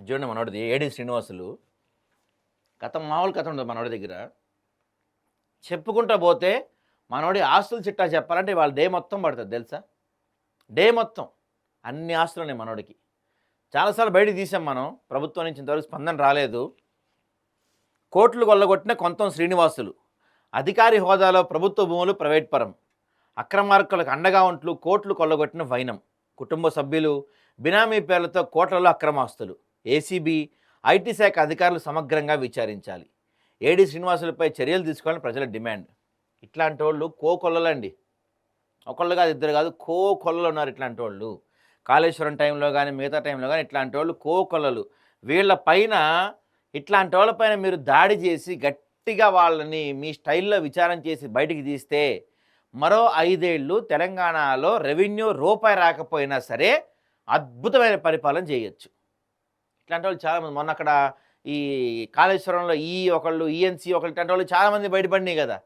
ఇది చూడండి మనోడిది ఏడి శ్రీనివాసులు. కథ మామూలు కథ ఉండదు మనోడి దగ్గర. చెప్పుకుంటా పోతే మనోడి ఆస్తులు చిట్టా చెప్పాలంటే వాళ్ళ డే మొత్తం పడుతుంది తెలుసా? డే మొత్తం అన్ని ఆస్తులు ఉన్నాయి మనోడికి. చాలాసార్లు బయటికి తీసాం మనం ప్రభుత్వం నుంచి ఇంతవరకు స్పందన రాలేదు. కోట్లు కొల్లగొట్టిన కొంతం శ్రీనివాసులు. అధికారి హోదాలో ప్రభుత్వ భూములు ప్రైవేట్ పరం. అక్రమార్కులకు అండగా ఉంటూ కోట్లు కొల్లగొట్టిన వైనం. కుటుంబ సభ్యులు బినామీ పేర్లతో కోట్లలో అక్రమాస్తులు. ఏసీబీ ఐటీ శాఖ అధికారులు సమగ్రంగా విచారించాలి. ఏడి శ్రీనివాసులపై చర్యలు తీసుకోవాలని ప్రజల డిమాండ్. ఇట్లాంటి వాళ్ళు కో కొల్లలండి. ఒకళ్ళు కాదు ఇద్దరు కాదు కో కొల్లలు ఉన్నారు ఇట్లాంటి వాళ్ళు కాళేశ్వరం టైంలో కానీ మిగతా టైంలో కానీ ఇట్లాంటి వాళ్ళు కో కొల్లలు. వీళ్ళ పైన ఇట్లాంటి వాళ్ళపైన మీరు దాడి చేసి గట్టిగా వాళ్ళని మీ స్టైల్లో విచారం చేసి బయటికి తీస్తే మరో ఐదేళ్ళు తెలంగాణలో రెవెన్యూ రూపాయి రాకపోయినా సరే అద్భుతమైన పరిపాలన చేయొచ్చు. ఇట్లాంటి వాళ్ళు చాలామంది. మొన్న అక్కడ ఈ కాళేశ్వరంలో ఈ ఒకళ్ళు ఈఎన్సీ ఒకళ్ళు ఇట్లాంటి వాళ్ళు చాలామంది బయటపడినాయి కదా.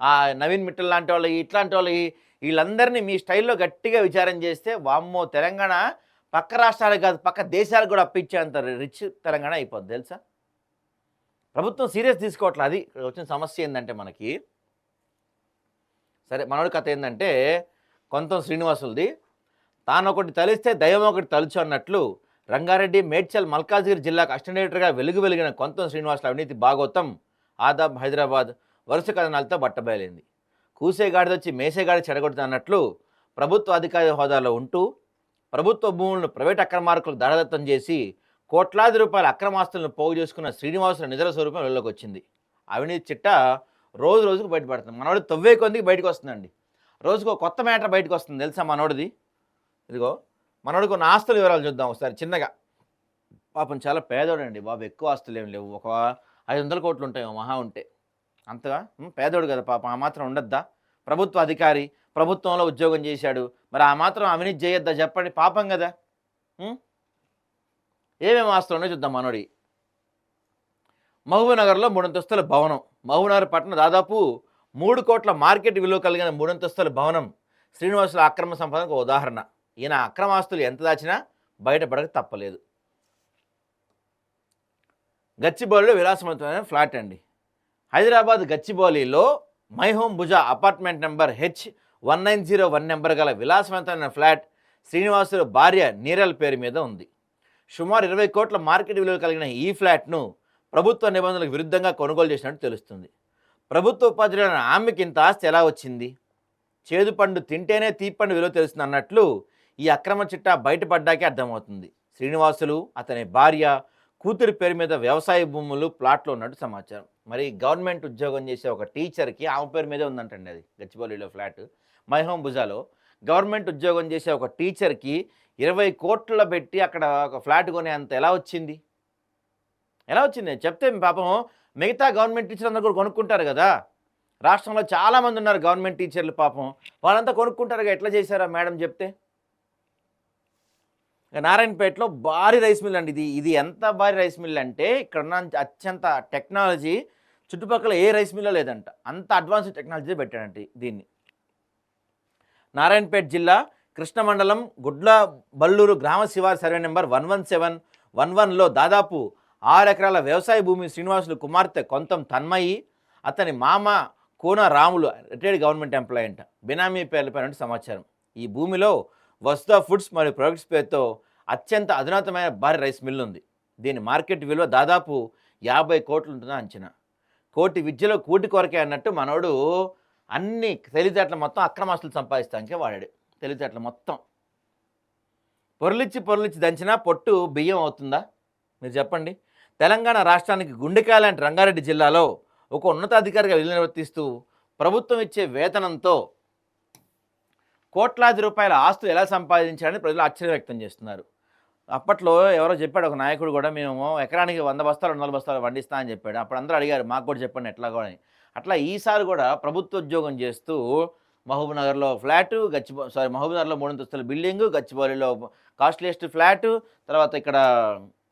ఆ నవీన్ మిట్టల్ లాంటి వాళ్ళు ఇట్లాంటి వాళ్ళు వీళ్ళందరినీ మీ స్టైల్లో గట్టిగా విచారం చేస్తే వామ్మో తెలంగాణ పక్క రాష్ట్రాలకు కాదు పక్క దేశాలకు కూడా అప్పించేంత రిచ్ తెలంగాణ అయిపోద్ది తెలుసా? ప్రభుత్వం సీరియస్ తీసుకోవట్లేదు అది వచ్చిన సమస్య ఏంటంటే మనకి సరే మనోడి కథ ఏంటంటే కొంత శ్రీనివాసులది తాను ఒకటి తలిస్తే దైవం ఒకటి తలుచు అన్నట్లు రంగారెడ్డి మేడ్చల్ మల్కాజ్గిరి జిల్లాకు అస్టెండేటర్గా వెలుగు వెలిగిన కొంతం శ్రీనివాసుల అవినీతి భాగోతం ఆదాబ్ హైదరాబాద్ వరుస కథనాలతో బట్టబయలింది. కూసేగాడిదొచ్చి మేసేగాడి చెడగొడుతుంది ప్రభుత్వ అధికారి హోదాలో ఉంటూ ప్రభుత్వ భూములను ప్రైవేట్ అక్రమార్కులకు దాడదత్తం చేసి కోట్లాది రూపాయల అక్రమాస్తులను పోగు చేసుకున్న శ్రీనివాసుల నిజల స్వరూపం వెలుగులోకి వచ్చింది. అవినీతి చిట్ట రోజు రోజుకు బయటపడుతుంది. మనోడు తొవ్వే కొందికి బయటకు వస్తుందండి. రోజుకు కొత్త మ్యాటర్ బయటకు వస్తుంది. తెలుసా మనోడిది? ఇదిగో మనోడికి కొన్ని ఆస్తుల వివరాలు చూద్దాం ఒకసారి చిన్నగా. పాపం చాలా పేదోడండి బాబు ఎక్కువ ఆస్తులు ఏం లేవు. ఒక ఐదు వందల కోట్లు ఉంటాయి మహా ఉంటే. అంతగా? పేదోడు కదా పాపం ఆ మాత్రం ఉండద్దా? ప్రభుత్వ అధికారి ప్రభుత్వంలో ఉద్యోగం చేశాడు. మరి ఆ మాత్రం అవినీతి చేయొద్దా చెప్పండి పాపం కదా? ఏమేమి ఆస్తులు ఉన్నాయో చూద్దాం మనోడి. మహబూబ్నగర్లో మూడంతస్తుల భవనం. మహబూబ్నగర్ పట్టణం దాదాపు మూడు కోట్ల మార్కెట్ విలువ కలిగిన మూడంతస్తుల భవనం. శ్రీనివాసుల అక్రమ సంపాదనకు ఒక ఉదాహరణ. ఈయన అక్రమాస్తులు ఎంత దాచినా బయటపడక తప్పలేదు. గచ్చిబౌలిలో విలాసవంతమైన ఫ్లాట్ అండి. Hyderabad గచ్చిబౌలిలో my home Bhuja apartment number H one nine zero one number గల విలాసవంతమైన ఫ్లాట్ శ్రీనివాసుల భార్య నీరల్ పేరు మీద ఉంది. సుమారు ఇరవై కోట్ల మార్కెట్ విలువ కలిగిన ఈ ఫ్లాట్ను ప్రభుత్వ నిబంధనలకు విరుద్ధంగా కొనుగోలు చేసినట్టు తెలుస్తుంది. ప్రభుత్వ ఉపాధ్యాయులైన ఆమెకి ఇంత ఆస్తి ఎలా వచ్చింది? చేదు పండు తింటేనే తీపండు విలువ తెలుస్తుంది అన్నట్లు ఈ అక్రమ చిట్టా బయటపడ్డాకే అర్థమవుతుంది. శ్రీనివాసులు అతని భార్య కూతురి పేరు మీద వ్యవసాయ భూములు ప్లాట్లు ఉన్నట్టు సమాచారం. మరి గవర్నమెంట్ ఉద్యోగం చేసే ఒక టీచర్కి ఆమె పేరు మీదే ఉందంటండి అది గచ్చిబౌలిలో ఫ్లాట్. మైహోం భుజాలో. గవర్నమెంట్ ఉద్యోగం చేసే ఒక టీచర్కి ఇరవై కోట్ల పెట్టి అక్కడ ఒక ఫ్లాట్ కొనే అంత ఎలా వచ్చింది? ఎలా వచ్చింది? చెప్తే పాపం మిగతా గవర్నమెంట్ టీచర్లు అందరూ కూడా కొనుక్కుంటారు కదా. రాష్ట్రంలో చాలామంది ఉన్నారు గవర్నమెంట్ టీచర్లు పాపం. వాళ్ళంతా కొనుక్కుంటారు కదా, ఎట్లా చేశారా మేడం చెప్తే? నారాయణపేటలో భారీ రైస్ మిల్ అండి ఇది. ఇది ఎంత భారీ రైస్ మిల్ అంటే ఇక్కడ ఉన్న అత్యంత టెక్నాలజీ చుట్టుపక్కల ఏ రైస్ మిల్లో లేదంట. అంత అడ్వాన్స్ టెక్నాలజీ పెట్టాడంట దీన్ని. నారాయణపేట జిల్లా కృష్ణ మండలం గుడ్ల బల్లూరు గ్రామ శివారు survey number one one seven one వన్లో దాదాపు ఆరు ఎకరాల వ్యవసాయ భూమి శ్రీనివాసులు కుమార్తె కొంతం తన్మయి అతని మామ Kona Ramulu retired government employee అంట. బినామీ పేర్లపై సమాచారం. ఈ భూమిలో వసుదా ఫుడ్స్ మరియు ప్రొడక్ట్స్ పేరుతో అత్యంత అధునాతమైన భారీ రైస్ మిల్ ఉంది దీని మార్కెట్ విలువ దాదాపు యాభై కోట్లు ఉంటుందని అంచనా. కోటి విద్యలో కూటి కొరకే అన్నట్టు మనోడు అన్ని తెలివితేటలు మొత్తం అక్రమాస్తులు సంపాదిస్తానికే వాడాడు. తెలివితేటలు మొత్తం. పొరలిచ్చి పొరలిచ్చి దంచినా పొట్టు బియ్యం అవుతుందా? మీరు చెప్పండి. తెలంగాణ రాష్ట్రానికి గుండెకాయ లాంటి రంగారెడ్డి జిల్లాలో ఒక ఉన్నతాధికారిగా విధులు నిర్వర్తిస్తూ ప్రభుత్వం ఇచ్చే వేతనంతో కోట్లాది రూపాయల ఆస్తులు ఎలా సంపాదించారని ప్రజలు ఆశ్చర్యం వ్యక్తం చేస్తున్నారు. అప్పట్లో ఎవరో చెప్పాడు ఒక నాయకుడు కూడా మేము ఎకరానికి వంద బస్తాలు రెండు వందల బస్తాలు వండిస్తా అని చెప్పాడు. అప్పుడు అందరూ అడిగారు మాకు కూడా చెప్పండి ఎట్లా కూడా అని. అట్లా ఈసారి కూడా ప్రభుత్వ ఉద్యోగం చేస్తూ మహబూబ్నగర్లో ఫ్లాటు గచ్చి సారీ మహబూబ్నగర్లో మూడంతస్తుల బిల్డింగు గచ్చిబౌలిలో కాస్ట్లీయెస్ట్ ఫ్లాటు తర్వాత ఇక్కడ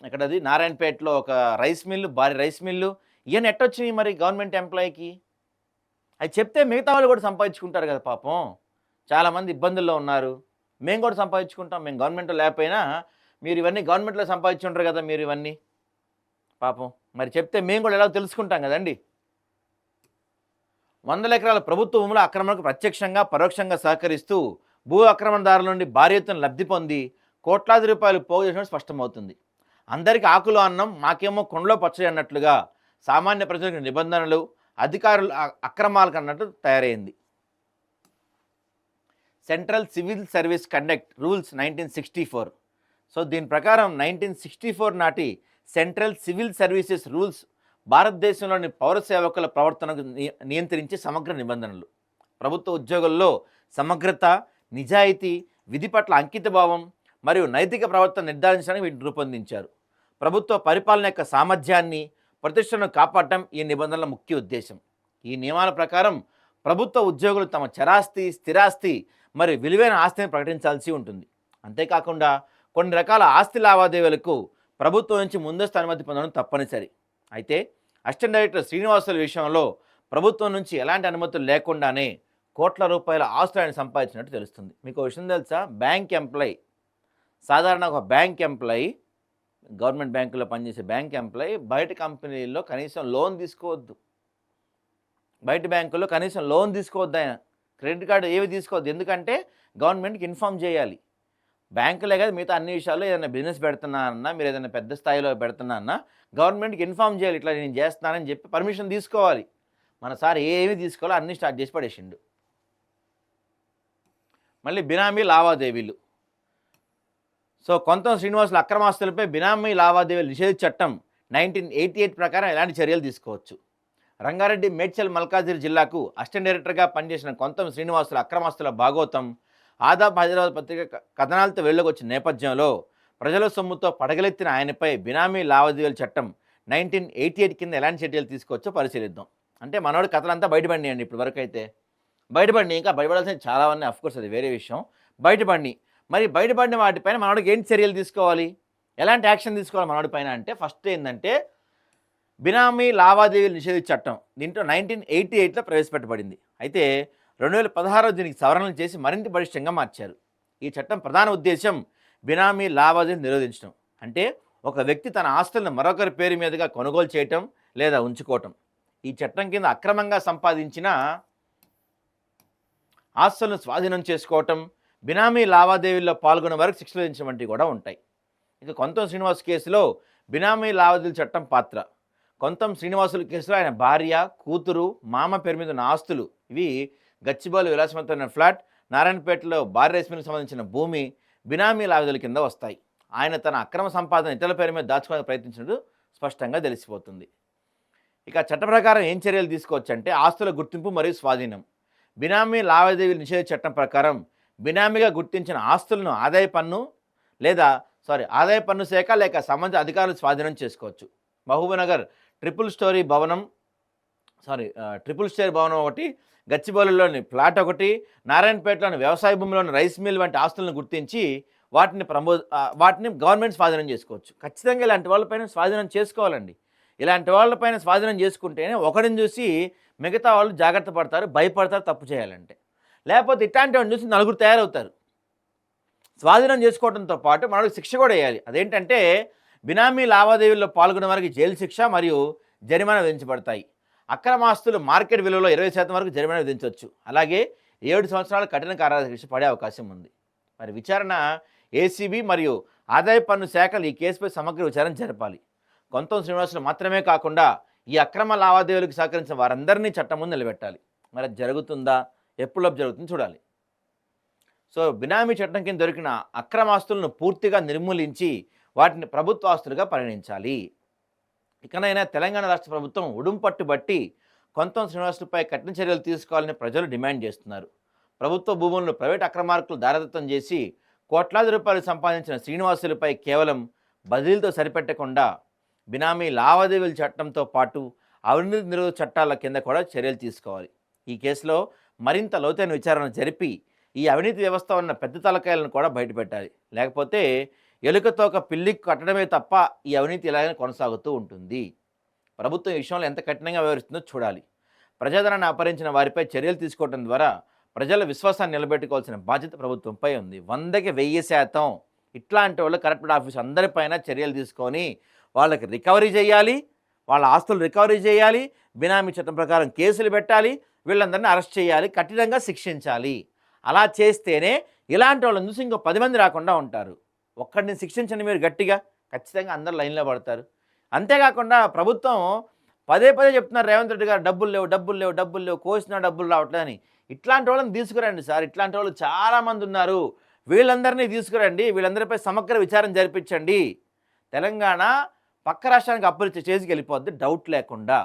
ఇక్కడది నారాయణపేటలో ఒక రైస్ మిల్లు భారీ రైస్ మిల్లు. ఇవన్నీ ఎట్టొచ్చినాయి మరి గవర్నమెంట్ ఎంప్లాయీకి? అది చెప్తే మిగతా వాళ్ళు కూడా సంపాదించుకుంటారు కదా పాపం. చాలామంది ఇబ్బందుల్లో ఉన్నారు. మేము కూడా సంపాదించుకుంటాం. మేము గవర్నమెంట్ లేకపోయినా మీరు ఇవన్నీ గవర్నమెంట్లో సంపాదించుకుంటారు కదా మీరు ఇవన్నీ. పాపం. మరి చెప్తే మేము కూడా ఎలా తెలుసుకుంటాం కదండి. వందల ఎకరాల ప్రభుత్వ భూముల ఆక్రమణకు ప్రత్యక్షంగా పరోక్షంగా సహకరిస్తూ భూ ఆక్రమణదారుల నుండి భారీ ఎత్తున లబ్ధి పొంది కోట్లాది రూపాయలు పోగు చేసినట్టు స్పష్టమవుతుంది. అందరికీ ఆకులు అన్నం మాకేమో కొండలో పచ్చడి అన్నట్లుగా సామాన్య ప్రజలకు నిబంధనలు అధికారుల అక్రమాలకు అన్నట్టు తయారైంది. Central civil service conduct rules nineteen sixty four. So దీని ప్రకారం నైన్టీన్ సిక్స్టీ ఫోర్ నాటి సెంట్రల్ సివిల్ సర్వీసెస్ రూల్స్ భారతదేశంలోని పౌర సేవకుల ప్రవర్తనకు నియంత్రించే సమగ్ర నిబంధనలు. ప్రభుత్వ ఉద్యోగుల్లో సమగ్రత నిజాయితీ విధి పట్ల అంకితభావం మరియు నైతిక ప్రవర్తన నిర్ధారించడానికి వీటిని రూపొందించారు. ప్రభుత్వ పరిపాలన యొక్క సామర్థ్యాన్ని ప్రతిష్టను కాపాడటం ఈ నిబంధనల ముఖ్య ఉద్దేశం. ఈ నియమాల ప్రకారం ప్రభుత్వ ఉద్యోగులు తమ చరాస్తి స్థిరాస్తి మరి విలువైన ఆస్తిని ప్రకటించాల్సి ఉంటుంది. అంతేకాకుండా కొన్ని రకాల ఆస్తి లావాదేవీలకు ప్రభుత్వం నుంచి ముందస్తు అనుమతి పొందడం తప్పనిసరి. అయితే అసిస్టెంట్ డైరెక్టర్ శ్రీనివాసుల విషయంలో ప్రభుత్వం నుంచి ఎలాంటి అనుమతులు లేకుండానే కోట్ల రూపాయల ఆస్తులు ఆయన సంపాదించినట్టు తెలుస్తుంది. మీకు విషయం తెలుసా? Bank employee. సాధారణ ఒక బ్యాంక్ ఎంప్లాయీ గవర్నమెంట్ బ్యాంకులో పనిచేసే బ్యాంక్ ఎంప్లాయీ బయట కంపెనీల్లో కనీసం లోన్ తీసుకోవద్దు. బయట బ్యాంకుల్లో కనీసం లోన్ తీసుకోవద్దు ఆయన. క్రెడిట్ కార్డు ఏవి తీసుకోవద్దు. ఎందుకంటే గవర్నమెంట్కి ఇన్ఫామ్ చేయాలి. బ్యాంకులే కాదు మిగతా అన్ని విషయాల్లో ఏదైనా బిజినెస్ పెడుతున్నా అన్నా మీరు ఏదైనా పెద్ద స్థాయిలో పెడుతున్నా అన్నా గవర్నమెంట్కి ఇన్ఫామ్ చేయాలి. ఇట్లా నేను చేస్తున్నానని చెప్పి పర్మిషన్ తీసుకోవాలి. మన సార్ ఏమి తీసుకోవాలో అన్నీ స్టార్ట్ చేసి పడేసిండు. మళ్ళీ బినామీ లావాదేవీలు. సో కొంత శ్రీనివాసుల అక్రమాస్తులపై బినామీ లావాదేవీలు నిషేధ చట్టం నైన్టీన్ ఎయిటీ ఎయిట్ ప్రకారం ఎలాంటి చర్యలు తీసుకోవచ్చు? రంగారెడ్డి మేడ్చల్ మల్కాజిర్ జిల్లాకు అసిస్టెంట్ డైరెక్టర్గా పనిచేసిన కొంతం శ్రీనివాసుల అక్రమాస్తుల భాగోతం ఆదాబ్ హైదరాబాద్ పత్రిక కథనాలతో వెళ్ళకొచ్చిన నేపథ్యంలో ప్రజల సొమ్ముతో పడగలెత్తిన ఆయనపై బినామీ లావాదేవీల చట్టం నైన్టీన్ ఎయిటీ ఎయిట్ కింద ఎలాంటి చర్యలు తీసుకోవచ్చో పరిశీలిద్దాం. అంటే మనోడి కథలంతా బయటపడినాయండి ఇప్పుడు వరకు అయితే. బయటపడి ఇంకా బయటపడాల్సిన చాలా ఉన్నాయి అఫ్కోర్స్ అది వేరే విషయం. బయటపడి మరి బయటపడిన వాటిపైన మనోడికి ఏంటి చర్యలు తీసుకోవాలి? ఎలాంటి యాక్షన్ తీసుకోవాలి మనోడిపైన అంటే ఫస్ట్ ఏంటంటే బినామీ లావాదేవీలు నిషేధించే చట్టం దీంట్లో నైన్టీన్ ఎయిటీ ఎయిట్లో ప్రవేశపెట్టబడింది. అయితే రెండు వేల పదహారులో దీనికి సవరణలు చేసి మరింత బలిష్టంగా మార్చారు. ఈ చట్టం ప్రధాన ఉద్దేశం బినామీ లావాదేవీలు నిరోధించడం. అంటే ఒక వ్యక్తి తన ఆస్తులను మరొకరి పేరు మీదుగా కొనుగోలు చేయటం లేదా ఉంచుకోవటం. ఈ చట్టం కింద అక్రమంగా సంపాదించిన ఆస్తులను స్వాధీనం చేసుకోవటం బినామీ లావాదేవీల్లో పాల్గొనే వరకు శిక్షలు విధించడం వంటివి కూడా ఉంటాయి. ఇక కొంతం శ్రీనివాస్ కేసులో బినామీ లావాదేవీల చట్టం పాత్ర. కొంతం శ్రీనివాసుల కేసులో ఆయన భార్య కూతురు మామ పేరు మీద ఉన్న ఆస్తులు. ఇవి గచ్చిబౌలి విలాసవంతమైన ఫ్లాట్. నారాయణపేటలో భార్య రైస్ సంబంధించిన భూమి బినామీ లావాదేవీల కింద వస్తాయి. ఆయన తన అక్రమ సంపాదన ఇతరుల పేరు మీద దాచుకోవడానికి ప్రయత్నించినట్టు స్పష్టంగా తెలిసిపోతుంది. ఇక చట్ట ప్రకారం ఏం చర్యలు తీసుకోవచ్చు అంటే ఆస్తుల గుర్తింపు మరియు స్వాధీనం. బినామీ లావాదేవీల నిషేధ చట్టం ప్రకారం బినామీగా గుర్తించిన ఆస్తులను ఆదాయ పన్ను లేదా సారీ ఆదాయ పన్ను శాఖ లేక సంబంధిత అధికారులు స్వాధీనం చేసుకోవచ్చు. మహబూబ్నగర్ ట్రిపుల్ స్టోరీ భవనం సారీ ట్రిపుల్ స్టోరీ భవనం ఒకటి గచ్చిబౌలిలోని ప్లాట్ ఒకటి నారాయణపేటలోని వ్యవసాయ భూమిలోని రైస్ మిల్ వంటి ఆస్తులను గుర్తించి వాటిని ప్రమో వాటిని గవర్నమెంట్ స్వాధీనం చేసుకోవచ్చు. ఖచ్చితంగా ఇలాంటి వాళ్ళపైన స్వాధీనం చేసుకోవాలండి. ఇలాంటి వాళ్ళపైన స్వాధీనం చేసుకుంటేనే ఒకరిని చూసి మిగతా వాళ్ళు జాగ్రత్త పడతారు భయపడతారు తప్పు చేయాలంటే. లేకపోతే ఇట్లాంటి వాడిని చూసి నలుగురు తయారవుతారు. స్వాధీనం చేసుకోవడంతో పాటు మనకు శిక్ష కూడా వేయాలి. అదేంటంటే బినామీ లావాదేవీల్లో పాల్గొన్న వారికి జైలు శిక్ష మరియు జరిమానా విధించబడతాయి. అక్రమాస్తులు మార్కెట్ విలువలో ఇరవై శాతం వరకు జరిమానా విధించవచ్చు. అలాగే ఏడు సంవత్సరాల కఠిన కారాగార శిక్ష పడే అవకాశం ఉంది. మరి విచారణ ఏసీబీ మరియు ఆదాయ పన్ను శాఖలు ఈ కేసుపై సమగ్ర విచారణ జరపాలి. కొంత శ్రీనివాసులు మాత్రమే కాకుండా ఈ అక్రమ లావాదేవీలకు సహకరించిన వారందరినీ చట్టం ముందు నిలబెట్టాలి. మరి జరుగుతుందా? ఎప్పుడులోపు జరుగుతుందో చూడాలి. సో బినామీ చట్టం కింద దొరికిన అక్రమాస్తులను పూర్తిగా నిర్మూలించి వాటిని ప్రభుత్వ ఆస్తులుగా పరిగణించాలి. ఇకనైనా తెలంగాణ రాష్ట్ర ప్రభుత్వం ఉడుంపట్టు బట్టి కొంత శ్రీనివాసులపై కఠిన చర్యలు తీసుకోవాలని ప్రజలు డిమాండ్ చేస్తున్నారు. ప్రభుత్వ భూములను ప్రైవేట్ అక్రమార్కులు దారదత్తం చేసి కోట్లాది రూపాయలు సంపాదించిన శ్రీనివాసులపై కేవలం బదిలీలతో సరిపెట్టకుండా బినామీ లావాదేవీల చట్టంతో పాటు అవినీతి నిరోధ చట్టాల కింద కూడా చర్యలు తీసుకోవాలి. ఈ కేసులో మరింత లోతైన విచారణ జరిపి ఈ అవినీతి వ్యవస్థ ఉన్న పెద్ద తలకాయలను కూడా బయటపెట్టాలి. లేకపోతే ఎలుకతో ఒక పిల్లికి కట్టడమే తప్ప ఈ అవినీతి ఇలాగే కొనసాగుతూ ఉంటుంది. ప్రభుత్వం ఈ విషయంలో ఎంత కఠినంగా వ్యవహరిస్తుందో చూడాలి. ప్రజాదరణ అపహరించిన వారిపై చర్యలు తీసుకోవడం ద్వారా ప్రజల విశ్వాసాన్ని నిలబెట్టుకోవాల్సిన బాధ్యత ప్రభుత్వంపై ఉంది. వందకి వెయ్యి శాతం ఇట్లాంటి వాళ్ళు కరెక్ట్ ఆఫీస్ అందరిపైన చర్యలు తీసుకొని వాళ్ళకి రికవరీ చేయాలి. వాళ్ళ ఆస్తులు రికవరీ చేయాలి. బినామీ చట్టం ప్రకారం కేసులు పెట్టాలి. వీళ్ళందరినీ అరెస్ట్ చేయాలి. కఠినంగా శిక్షించాలి. అలా చేస్తేనే ఇలాంటి వాళ్ళని చూసి ఇంకో పది మంది రాకుండా ఉంటారు. ఒక్కడిని శిక్షించండి మీరు గట్టిగా. ఖచ్చితంగా అందరు లైన్లో పడతారు. అంతేకాకుండా ప్రభుత్వం పదే పదే చెప్తున్నారు రేవంత్ రెడ్డి గారు డబ్బులు లేవు డబ్బులు లేవు డబ్బులు లేవు కోసినా డబ్బులు రావట్లేదని. ఇట్లాంటి వాళ్ళని తీసుకురండి సార్. ఇట్లాంటి వాళ్ళు చాలామంది ఉన్నారు. వీళ్ళందరినీ తీసుకురండి. వీళ్ళందరిపై సమగ్ర విచారం జరిపించండి. తెలంగాణ పక్క రాష్ట్రానికి అప్పులు చేసి వెళ్ళిపోద్ది. డౌట్ లేకుండా.